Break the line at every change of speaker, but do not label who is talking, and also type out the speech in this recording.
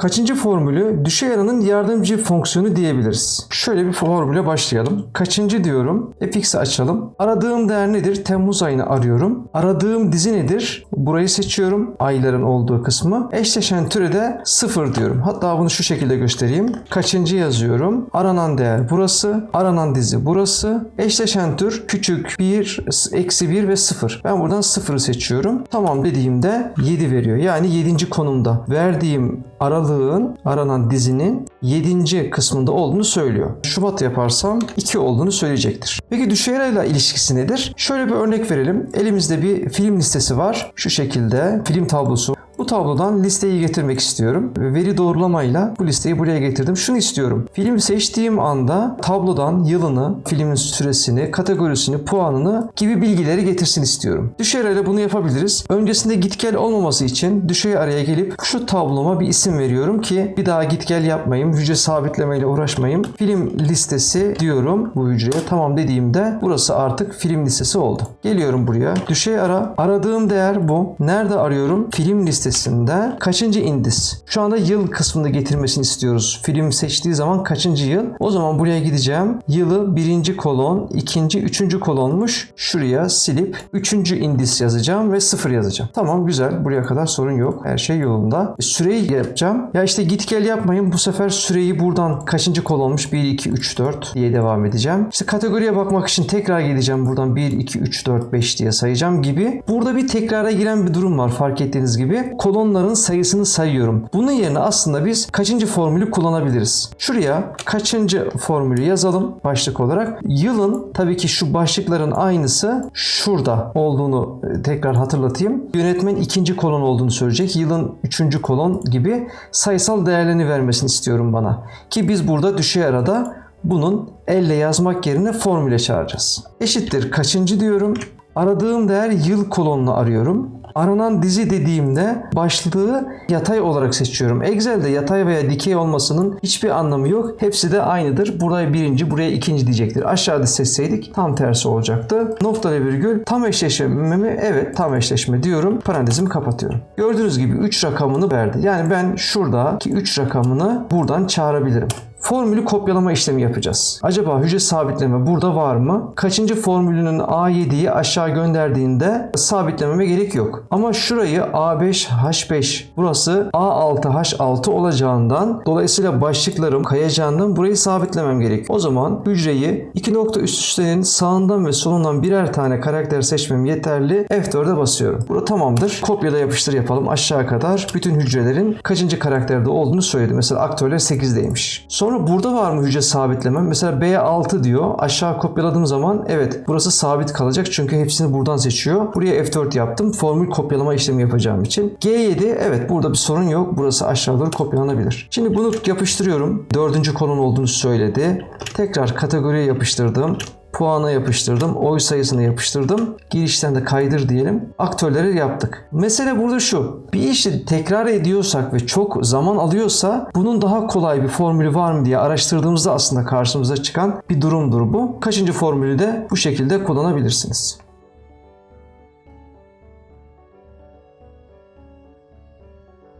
Kaçıncı formülü düşey aranın yardımcı fonksiyonu diyebiliriz. Şöyle bir formüle başlayalım. Kaçıncı diyorum. fx'i açalım. Aradığım değer nedir? Temmuz ayını arıyorum. Aradığım dizi nedir? Burayı seçiyorum. Ayların olduğu kısmı. Eşleşen türe de 0 diyorum. Hatta bunu şu şekilde göstereyim. Kaçıncı yazıyorum. Aranan değer burası. Aranan dizi burası. Eşleşen tür küçük 1, eksi 1 ve 0. Ben buradan 0'ı seçiyorum. Tamam dediğimde 7 veriyor. Yani 7. konumda. Verdiğim aralığın aranan dizinin 7. kısmında olduğunu söylüyor. Şubat yaparsam 2 olduğunu söyleyecektir. Peki düşey arayla ilişkisi nedir? Şöyle bir örnek verelim. Elimizde bir film listesi var. Şu şekilde film tablosu. Bu tablodan listeyi getirmek istiyorum. Veri doğrulamayla bu listeyi buraya getirdim. Şunu istiyorum. Film seçtiğim anda tablodan yılını, filmin süresini, kategorisini, puanını gibi bilgileri getirsin istiyorum. Düşey arayla bunu yapabiliriz. Öncesinde git gel olmaması için düşey araya gelip şu tabloma bir isim veriyorum ki bir daha git gel yapmayayım. Hücre sabitlemeyle uğraşmayayım. Film listesi diyorum bu hücreye. Tamam dediğimde burası artık film listesi oldu. Geliyorum buraya. Düşey ara. Aradığım değer bu. Nerede arıyorum? Film listesinde kaçıncı indis? Şu anda yıl kısmında getirmesini istiyoruz. Film seçtiği zaman kaçıncı yıl? O zaman buraya gideceğim. Yılı birinci kolon, ikinci, üçüncü kolonmuş. Şuraya silip üçüncü indis yazacağım ve sıfır yazacağım. Tamam güzel. Buraya kadar sorun yok. Her şey yolunda. E, Süreyi yapacağım. Ya işte git gel yapmayın. Bu sefer süreyi buradan kaçıncı kolonmuş? 1, 2, 3, 4 diye devam edeceğim. İşte kategoriye bakmak için tekrar gideceğim. Buradan 1, 2, 3, 4, 5 diye sayacağım gibi. Burada bir tekrara giren bir durum var fark ettiğiniz gibi. Kolonların sayısını sayıyorum. Bunun yerine aslında biz kaçıncı formülü kullanabiliriz? Şuraya kaçıncı formülü yazalım başlık olarak. Yılın tabii ki şu başlıkların aynısı şurada olduğunu e, tekrar hatırlatayım. Yönetmen ikinci kolon olduğunu söyleyecek. Yılın üçüncü kolon gibi sayısal değerlerini vermesini istiyorum bana. Ki biz burada düşey arada bunun elle yazmak yerine formüle çağıracağız. Eşittir kaçıncı diyorum. Aradığım değer yıl kolonunu arıyorum. Aranan dizi dediğimde başlığı yatay olarak seçiyorum. Excel'de yatay veya dikey olmasının hiçbir anlamı yok. Hepsi de aynıdır. Buraya birinci, buraya ikinci diyecektir. Aşağıda seçseydik tam tersi olacaktı. Nokta ve virgül tam eşleşme mi? Evet tam eşleşme diyorum. Parantezimi kapatıyorum. Gördüğünüz gibi 3 rakamını verdi. Yani ben şuradaki 3 rakamını buradan çağırabilirim. Formülü kopyalama işlemi yapacağız. Acaba hücre sabitleme burada var mı? Kaçıncı formülünün A7'yi aşağı gönderdiğinde sabitlememe gerek yok. Ama şurayı A5H5 burası A6H6 olacağından dolayısıyla başlıklarım kayacağından burayı sabitlemem gerek. O zaman hücreyi iki nokta üst üstenin sağından ve solundan birer tane karakter seçmem yeterli. F4'e basıyorum. Burada tamamdır. Kopyala yapıştır yapalım aşağı kadar. Bütün hücrelerin kaçıncı karakterde olduğunu söyledi. Mesela aktörler 8'deymiş. Sonra burada var mı hücre sabitlemem? Mesela B6 diyor. Aşağı kopyaladığım zaman evet burası sabit kalacak çünkü hepsini buradan seçiyor. Buraya F4 yaptım. Formül kopyalama işlemi yapacağım için. G7 evet burada bir sorun yok. Burası aşağı doğru kopyalanabilir. Şimdi bunu yapıştırıyorum. Dördüncü kolon olduğunu söyledi. Tekrar kategoriye yapıştırdım puana yapıştırdım. Oy sayısını yapıştırdım. Girişten de kaydır diyelim. Aktörleri yaptık. Mesele burada şu. Bir işi tekrar ediyorsak ve çok zaman alıyorsa bunun daha kolay bir formülü var mı diye araştırdığımızda aslında karşımıza çıkan bir durumdur bu. Kaçıncı formülü de bu şekilde kullanabilirsiniz.